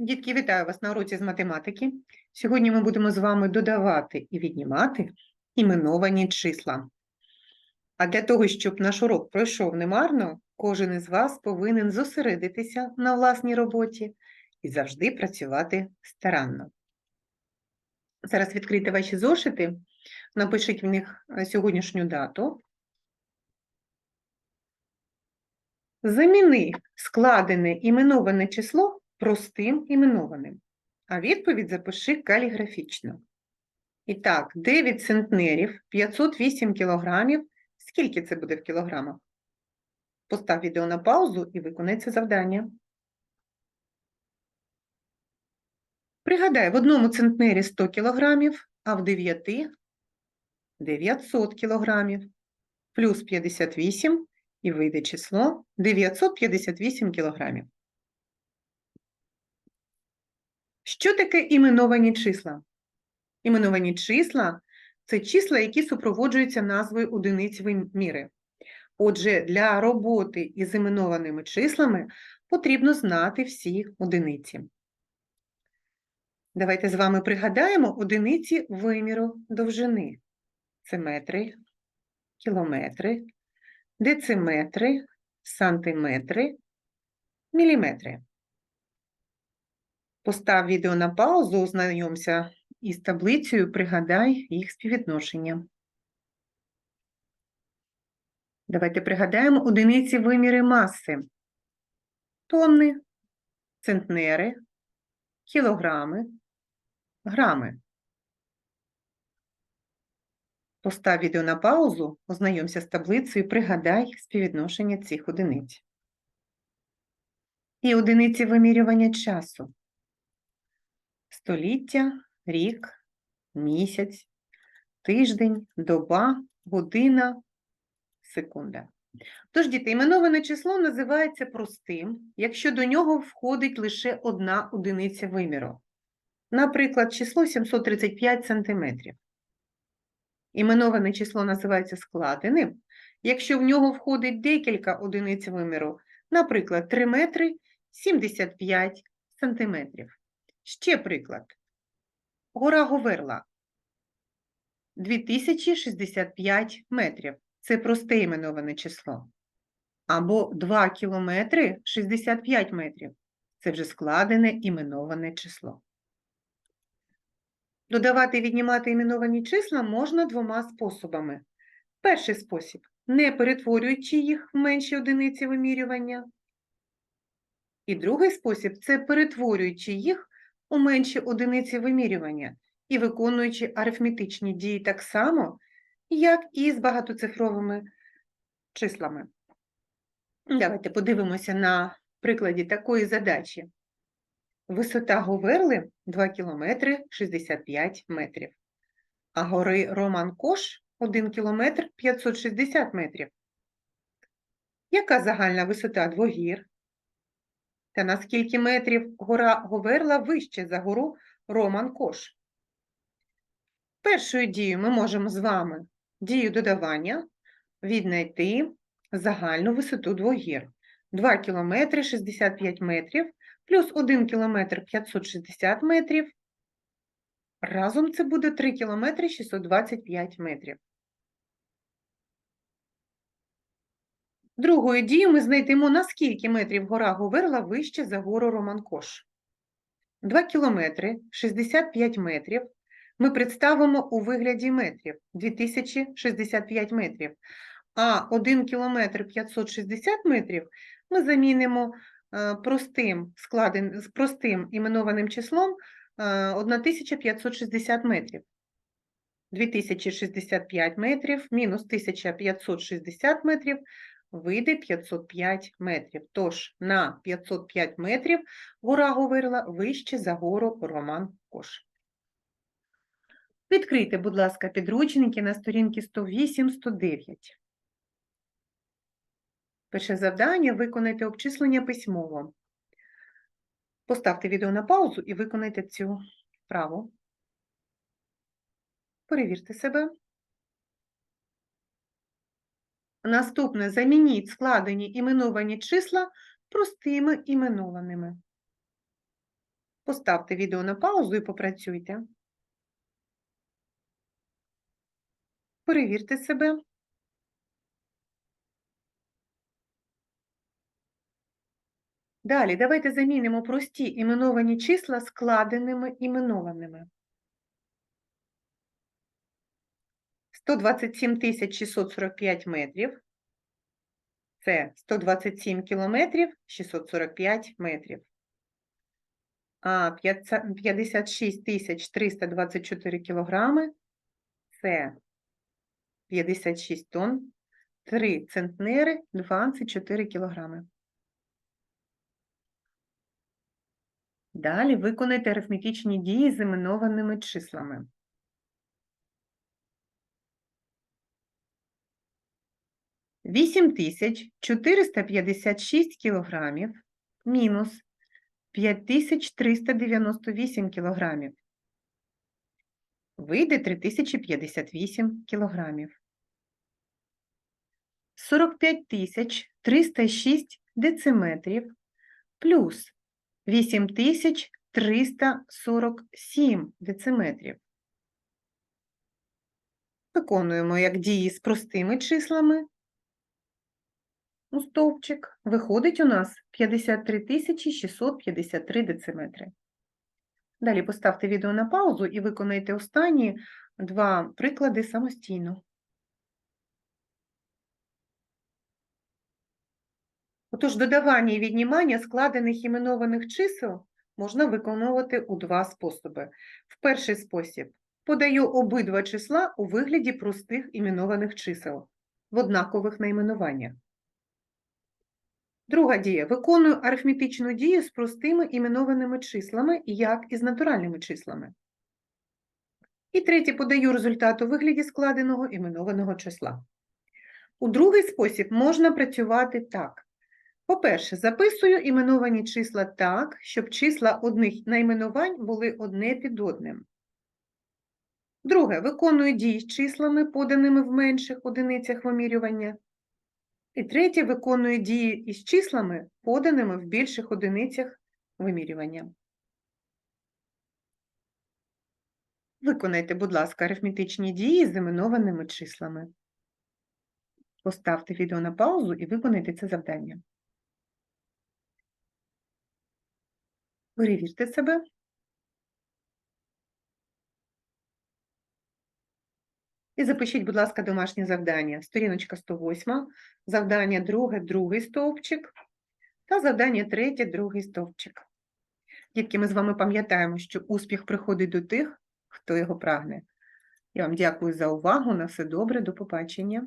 Дітки, вітаю вас на уроці з математики. Сьогодні ми будемо з вами додавати і віднімати іменовані числа. А для того, щоб наш урок пройшов немарно, кожен із вас повинен зосередитися на власній роботі і завжди працювати старанно. Зараз відкрийте ваші зошити, напишіть в них е, сьогоднішню дату. Заміни складене іменоване число простим іменованим, а відповідь запиши каліграфічно. І так, 9 центнерів, 508 кілограмів. Скільки це буде в кілограмах? Постав відео на паузу і виконай це завдання. Пригадай, в одному центнері 100 кілограмів, а в 9 – 900 кілограмів. Плюс 58 і вийде число 958 кілограмів. Що таке іменовані числа? Іменовані числа – це числа, які супроводжуються назвою одиниць виміри. Отже, для роботи із іменованими числами потрібно знати всі одиниці. Давайте з вами пригадаємо одиниці виміру довжини. Це метри, кілометри, дециметри, сантиметри, міліметри. Постав відео на паузу, ознайомся із таблицею, пригадай їх співвідношення. Давайте пригадаємо одиниці виміри маси. Тонни, центнери, кілограми, грами. Постав відео на паузу, ознайомся з таблицею, пригадай співвідношення цих одиниць. І одиниці вимірювання часу. Століття, рік, місяць, тиждень, доба, година, секунда. Тож, діти, іменоване число називається простим, якщо до нього входить лише одна одиниця виміру. Наприклад, число 735 см. Іменоване число називається складеним, якщо в нього входить декілька одиниць виміру, наприклад, 3 метри 75 сантиметрів. Ще приклад. Гора Говерла 2065 метрів. Це просте іменоване число. Або 2 кілометри 65 метрів. Це вже складене іменоване число. Додавати і віднімати іменовані числа можна двома способами. Перший спосіб – не перетворюючи їх в менші одиниці вимірювання. І другий спосіб – це перетворюючи їх у менші одиниці вимірювання і виконуючи арифметичні дії так само, як і з багатоцифровими числами. Давайте подивимося на прикладі такої задачі. Висота Говерли 2 км 65 метрів, а гори Роман Кош 1 км 560 метрів. Яка загальна висота двох гір? Та на скільки метрів гора Говерла вище за гору Роман Кош? Першою дією ми можемо з вами дію додавання віднайти загальну висоту двох гір. 2 км 65 метрів плюс 1 км 560 метрів. Разом це буде 3 км 625 метрів. Другою дією ми знайдемо, на скільки метрів гора Говерла вище за гору Романкош. 2 кілометри 65 метрів ми представимо у вигляді метрів 2065 метрів, а 1 кілометр 560 метрів ми замінимо е, простим, складен, простим іменованим числом е, 1560 метрів. 2065 метрів мінус 1560 метрів вийде 505 метрів. Тож на 505 метрів гора Говерла вище за гору Роман Кош. Відкрийте, будь ласка, підручники на сторінки 108-109. Перше завдання виконайте обчислення письмово. Поставте відео на паузу і виконайте цю вправу. Перевірте себе. Наступне замініть складені іменовані числа простими іменованими. Поставте відео на паузу і попрацюйте. Перевірте себе. Далі давайте замінимо прості іменовані числа складеними іменованими. 127 645 метрів. Це 127 кілометрів 645 метрів. А 56 324 кілограми – це 56 тонн, 3 центнери, 24 кілограми. Далі виконайте арифметичні дії з іменованими числами. Вісім тисяч 456 кілограмів мінус 5398 кілограмів. Вийде 3058 кілограмів. 45 тисяч 306 дециметрів плюс 8347 дециметрів. Виконуємо як дії з простими числами. У стовпчик виходить у нас 53 653 дециметри. Далі поставте відео на паузу і виконайте останні два приклади самостійно. Отож, додавання і віднімання складених іменованих чисел можна виконувати у два способи. В перший спосіб подаю обидва числа у вигляді простих іменованих чисел в однакових найменуваннях. Друга дія. Виконую арифметичну дію з простими іменованими числами, як і з натуральними числами. І третє, подаю результат у вигляді складеного іменованого числа. У другий спосіб можна працювати так. По-перше, записую іменовані числа так, щоб числа одних найменувань були одне під одним. Друге, виконую дії з числами, поданими в менших одиницях вимірювання. І третє, виконую дії із числами, поданими в більших одиницях вимірювання. Виконайте, будь ласка, арифметичні дії з іменованими числами. Поставте відео на паузу і виконайте це завдання. Перевірте себе. І запишіть, будь ласка, домашнє завдання. Сторіночка 108, завдання друге, другий стовпчик, та завдання третє, другий стовпчик. Дітки, ми з вами пам'ятаємо, що успіх приходить до тих, хто його прагне. Я вам дякую за увагу. На все добре, до побачення.